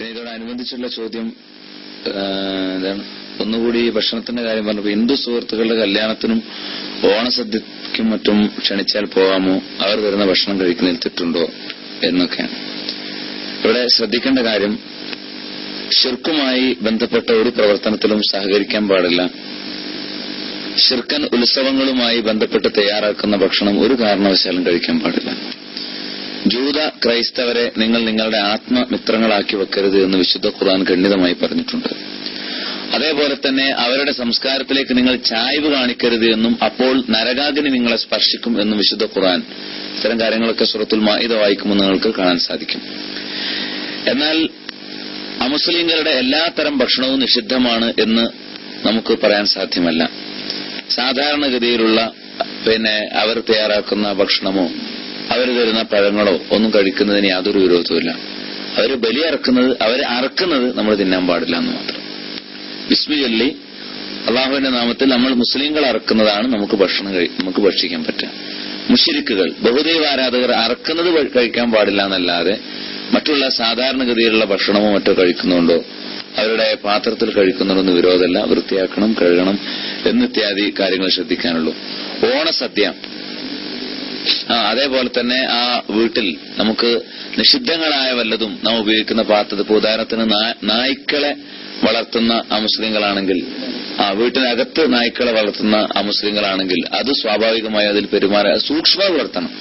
പിന്നെ ഇതോടനുബന്ധിച്ചുള്ള ചോദ്യം ഒന്നുകൂടി ഭക്ഷണത്തിന്റെ കാര്യം പറഞ്ഞപ്പോൾ ഹിന്ദു സുഹൃത്തുക്കളുടെ കല്യാണത്തിനും ഓണസദ്യക്കും മറ്റും ക്ഷണിച്ചാൽ പോകാമോ? അവർ വരുന്ന ഭക്ഷണം കഴിക്കുന്നതിൽ തെറ്റുണ്ടോ എന്നൊക്കെയാണ്. ഇവിടെ ശ്രദ്ധിക്കേണ്ട കാര്യം ഷിർക്കുമായി ബന്ധപ്പെട്ട ഒരു പ്രവർത്തനത്തിലും സഹകരിക്കാൻ പാടില്ല. ഷിർക്കൻ ഉത്സവങ്ങളുമായി ബന്ധപ്പെട്ട് തയ്യാറാക്കുന്ന ഭക്ഷണം ഒരു കാരണവശാലും കഴിക്കാൻ പാടില്ല. ജൂത ക്രൈസ്തവരെ നിങ്ങൾ നിങ്ങളുടെ ആത്മമിത്രങ്ങളാക്കി വെക്കരുത് എന്ന് വിശുദ്ധ ഖുർആൻ ഖണ്ഡിതമായി പറഞ്ഞിട്ടുണ്ട്. അതേപോലെ തന്നെ അവരുടെ സംസ്കാരത്തിലേക്ക് നിങ്ങൾ ചായ്വ് കാണിക്കരുത് എന്നും അപ്പോൾ നരകാഗ്നി നിങ്ങളെ സ്പർശിക്കും എന്നും വിശുദ്ധ ഖുർആൻ ഇത്തരം കാര്യങ്ങളൊക്കെ സുറത്തുൽ മാഹിത വായിക്കുമ്പോൾ നിങ്ങൾക്ക് കാണാൻ സാധിക്കും. എന്നാൽ അമുസ്ലിങ്ങളുടെ എല്ലാ തരം ഭക്ഷണവും നിഷിദ്ധമാണ് എന്ന് നമുക്ക് പറയാൻ സാധ്യമല്ല. സാധാരണഗതിയിലുള്ള പിന്നെ അവർ തയ്യാറാക്കുന്ന ഭക്ഷണമോ അവർ തരുന്ന പഴങ്ങളോ ഒന്നും കഴിക്കുന്നതിന് യാതൊരു വിരോധവുമില്ല. അവർ ബലി അറക്കുന്നത് അവർ അറക്കുന്നത് നമ്മൾ തിന്നാൻ പാടില്ല എന്ന് മാത്രം. വിസ്മി ചൊല്ലി അള്ളാഹുവിന്റെ നാമത്തിൽ നമ്മൾ മുസ്ലിങ്ങൾ അറക്കുന്നതാണ് നമുക്ക് ഭക്ഷണം നമുക്ക് ഭക്ഷിക്കാൻ പറ്റുക. മുഷിരിക്കുകൾ ബഹുദൈവ ആരാധകർ അറക്കുന്നത് കഴിക്കാൻ പാടില്ല എന്നല്ലാതെ മറ്റുള്ള സാധാരണഗതിയിലുള്ള ഭക്ഷണമോ മറ്റോ കഴിക്കുന്നുണ്ടോ അവരുടെ പാത്രത്തിൽ കഴിക്കുന്നതൊന്നും വിരോധമല്ല വൃത്തിയാക്കണം കഴുകണം എന്നിത്യാദി കാര്യങ്ങൾ ശ്രദ്ധിക്കാനുള്ളൂ. ഓണസദ്യ ആ അതേപോലെ തന്നെ ആ വീട്ടിൽ നമുക്ക് നിഷിദ്ധങ്ങളായ വല്ലതും നാം ഉപയോഗിക്കുന്ന പാത്രത്തിൽ ഇപ്പൊ ഉദാഹരണത്തിന് നായ്ക്കളെ വളർത്തുന്ന അമുസ്ലിങ്ങളാണെങ്കിൽ മുസ്ലിങ്ങളാണെങ്കിൽ ആ വീട്ടിനകത്ത് നായ്ക്കളെ വളർത്തുന്ന അമുസ്ലിങ്ങളാണെങ്കിൽ മുസ്ലിങ്ങളാണെങ്കിൽ അത് സ്വാഭാവികമായി അതിൽ പെരുമാറ സൂക്ഷ്മ വളർത്തണം.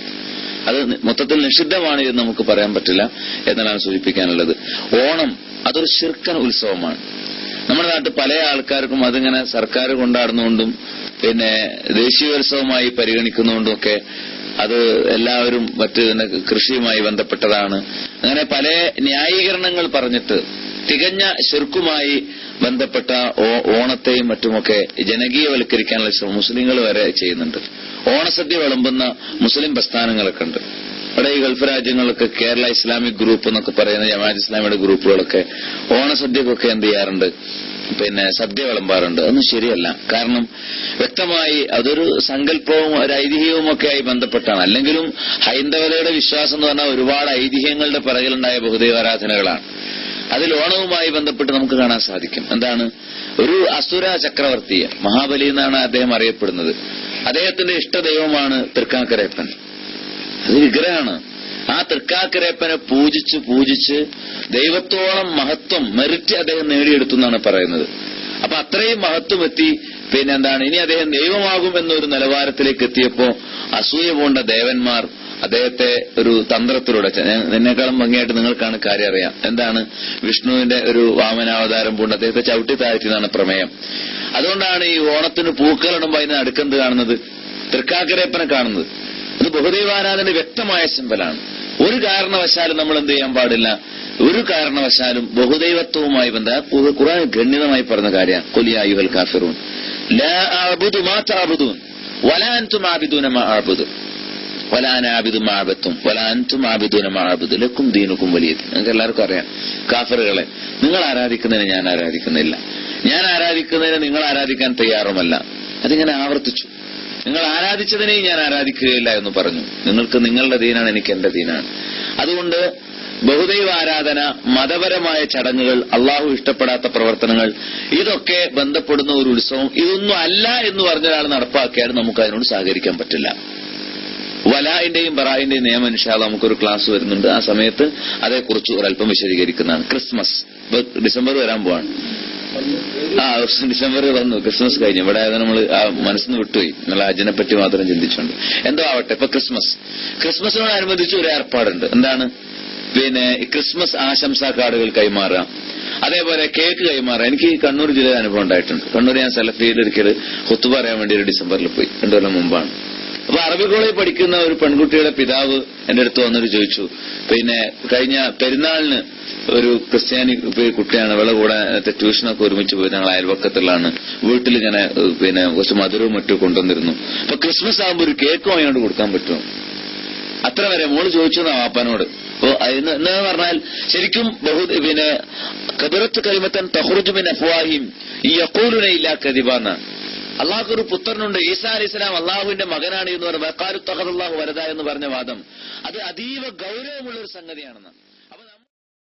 അത് മൊത്തത്തിൽ നിഷിദ്ധമാണ് എന്ന് നമുക്ക് പറയാൻ പറ്റില്ല എന്നാണ് സൂചിപ്പിക്കാനുള്ളത്. ഓണം അതൊരു ശിർക്കൻ ഉത്സവമാണ്. നമ്മുടെ നാട്ടിൽ പല ആൾക്കാർക്കും അതിങ്ങനെ സർക്കാർ കൊണ്ടാടുന്നുകൊണ്ടും പിന്നെ ദേശീയോത്സവമായി പരിഗണിക്കുന്നുകൊണ്ടും ഒക്കെ അത് എല്ലാവരും മറ്റ് കൃഷിയുമായി ബന്ധപ്പെട്ടതാണ്. അങ്ങനെ പല ന്യായീകരണങ്ങൾ പറഞ്ഞിട്ട് തികഞ്ഞ ശിർക്കുമായി ബന്ധപ്പെട്ട ഓണത്തെയും മറ്റുമൊക്കെ ജനകീയവൽക്കരിക്കാനുള്ള ശ്രമം മുസ്ലിങ്ങൾ വരെ ചെയ്യുന്നുണ്ട്. ഓണസദ്യ വിളമ്പുന്ന മുസ്ലിം പ്രസ്ഥാനങ്ങളൊക്കെ ഉണ്ട്. ഇവിടെ ഈ ഗൾഫ് രാജ്യങ്ങളൊക്കെ കേരള ഇസ്ലാമിക് ഗ്രൂപ്പ് എന്നൊക്കെ പറയുന്ന ജമാഅത്ത് ഇസ്ലാമിയുടെ ഗ്രൂപ്പുകളൊക്കെ ഓണസദ്യക്കൊക്കെ എന്ത് ചെയ്യാറുണ്ട്? പിന്നെ സദ്യ വിളമ്പാറുണ്ട്. അതൊന്നും ശരിയല്ല. കാരണം വ്യക്തമായി അതൊരു സങ്കല്പവും ഒരു ഐതിഹ്യവും ഒക്കെ ആയി ബന്ധപ്പെട്ടാണ്. അല്ലെങ്കിലും ഹൈന്ദവതയുടെ വിശ്വാസം എന്ന് പറഞ്ഞാൽ ഒരുപാട് ഐതിഹ്യങ്ങളുടെ പിറകിലുണ്ടായ ബഹുദൈവാരാധനകളാണ് അതിൽ ഓണവുമായി ബന്ധപ്പെട്ട് നമുക്ക് കാണാൻ സാധിക്കും. എന്താണ്? ഒരു അസുര ചക്രവർത്തിയെ മഹാബലി എന്നാണ് അദ്ദേഹം അറിയപ്പെടുന്നത്. അദ്ദേഹത്തിന്റെ ഇഷ്ടദൈവമാണ് തൃക്കാക്കരയപ്പൻ. അത് വിഗ്രഹമാണ്. ആ തൃക്കാക്കരപ്പനെ പൂജിച്ച് പൂജിച്ച് ദൈവത്തോളം മഹത്വം മെറിറ്റ് അദ്ദേഹം നേടിയെടുത്തു എന്നാണ് പറയുന്നത്. അപ്പൊ അത്രയും മഹത്വം എത്തി പിന്നെ എന്താണ് ഇനി അദ്ദേഹം ദൈവമാകും എന്നൊരു നിലവാരത്തിലേക്ക് എത്തിയപ്പോ അസൂയ പോണ്ട ദേവന്മാർ അദ്ദേഹത്തെ ഒരു തന്ത്രത്തിലൂടെ നിന്നെക്കാളും ഭംഗിയായിട്ട് നിങ്ങൾക്കാണ് കാര്യം അറിയാം. എന്താണ്? വിഷ്ണുവിന്റെ ഒരു വാമനാവതാരം പൂണ്ട് അദ്ദേഹത്തെ ചവിട്ടി താഴ്ത്തിയതാണ് പ്രമേയം. അതുകൊണ്ടാണ് ഈ ഓണത്തിന് പൂക്കളിടുമ്പോൾ അതിന് അടുക്കെന്ത് കാണുന്നത്? തൃക്കാക്കരയപ്പനെ കാണുന്നത്. അത് ബഹുദൈവാരാധന വ്യക്തമായ സിമ്പലാണ്. ഒരു കാരണവശാലും നമ്മൾ എന്ത് ചെയ്യാൻ പാടില്ല. ഒരു കാരണവശാലും ബഹുദൈവത്വവുമായി ബന്ധ ഖുർആൻ ഗണ്യതമായി പറഞ്ഞ കാര്യമാണ്. കാഫിറൂൻ. ലക്കും ദീനുക്കും വലിയ നിങ്ങൾക്ക് എല്ലാവർക്കും അറിയാം. കാഫറുകളെ നിങ്ങൾ ആരാധിക്കുന്നതിന് ഞാൻ ആരാധിക്കുന്നില്ല. ഞാൻ ആരാധിക്കുന്നതിന് നിങ്ങൾ ആരാധിക്കാൻ തയ്യാറുമല്ല. അതിങ്ങനെ ആവർത്തിച്ചു. നിങ്ങൾ ആരാധിച്ചതിനെ ഞാൻ ആരാധിക്കുകയില്ല എന്ന് പറഞ്ഞു. നിങ്ങൾക്ക് നിങ്ങളുടെ ദീനാണ് എനിക്ക് എന്റെ ദീനാണ്. അതുകൊണ്ട് ബഹുദൈവ ആരാധന മതപരമായ ചടങ്ങുകൾ അള്ളാഹു ഇഷ്ടപ്പെടാത്ത പ്രവർത്തനങ്ങൾ ഇതൊക്കെ ബന്ധപ്പെടുന്ന ഒരു ഉത്സവം ഇതൊന്നും അല്ല എന്ന് പറഞ്ഞ ഒരാൾ നടപ്പാക്കിയാൽ നമുക്ക് അതിനോട് സഹകരിക്കാൻ പറ്റില്ല. വലായിന്റെയും ബറായിന്റെയും നിയമം ഇൻഷാല്ല നമുക്കൊരു ക്ലാസ് വരുന്നുണ്ട്. ആ സമയത്ത് അതേക്കുറിച്ച് ഒരല്പം വിശദീകരിക്കുന്നതാണ്. ക്രിസ്മസ്. ഡിസംബർ വരാൻ പോവാണ്. ആ ഡിസംബർ വന്നു. ക്രിസ്മസ് കഴിഞ്ഞു. ഇവിടെ നമ്മൾ ആ മനസ്സിന് വിട്ടുപോയി. നല്ല അജിനെ പറ്റി മാത്രം ചിന്തിച്ചുകൊണ്ട്. എന്തോ ആവട്ടെ ഇപ്പൊ ക്രിസ്മസ്. ക്രിസ്മസിനോടനുബന്ധിച്ച് ഒരു ഏർപ്പാടുണ്ട്. എന്താണ്? പിന്നെ ക്രിസ്മസ് ആശംസാ കാർഡുകൾ കൈമാറുക. അതേപോലെ കേക്ക് കൈമാറുക. എനിക്ക് കണ്ണൂർ ജില്ലയിൽ അനുഭവം ഉണ്ടായിട്ടുണ്ട്. കണ്ണൂർ ഞാൻ സെലക്ട് ഒരിക്കൽ കുത്തു പറയാൻ വേണ്ടി ഒരു ഡിസംബറിൽ പോയി. രണ്ടു കൊല്ലം മുമ്പാണ്. അപ്പൊ അറബി കോളേജിൽ പഠിക്കുന്ന ഒരു പെൺകുട്ടിയുടെ പിതാവ് എന്റെ അടുത്ത് വന്നിട്ട് ചോദിച്ചു. പിന്നെ കഴിഞ്ഞ പെരുന്നാളിന് ഒരു ക്രിസ്ത്യാനി കുട്ടിയാണ് അവളെ കൂടെ ട്യൂഷനൊക്കെ ഒരുമിച്ച് പോയി ഞങ്ങൾ അയൽവക്കത്തുള്ളതാണ്. വീട്ടിൽ ഇങ്ങനെ പിന്നെ കുറച്ച് മധുരവും മറ്റും കൊണ്ടുവന്നിരുന്നു. അപ്പൊ ക്രിസ്മസ് ആകുമ്പോൾ ഒരു കേക്ക് വാങ്ങിയോണ്ട് കൊടുക്കാൻ പറ്റുമോ? അത്ര വരെ മോൾ ചോദിച്ചു വാപ്പാനോട്. അപ്പൊ എന്ന് പറഞ്ഞാൽ ശരിക്കും ബഹു പിന്നെ കബിറത്ത് കരിമത്തൻ തഹുറുജുബിൻ അഫ്വാഹിം ഈ യക്കൂലുനയില്ല കതിബാന്ന അള്ളാഹ്ക്ക് ഒരു പുത്രനുണ്ട്. ഈസാ അലി ഇസ്ലാം അള്ളാഹുവിന്റെ മകനാണ് എന്ന് പറഞ്ഞ വക്കാലു അള്ളാഹു വരതാ എന്ന് പറഞ്ഞ വാദം. അത് അതീവ ഗൗരവമുള്ള ഒരു സംഗതിയാണെന്ന്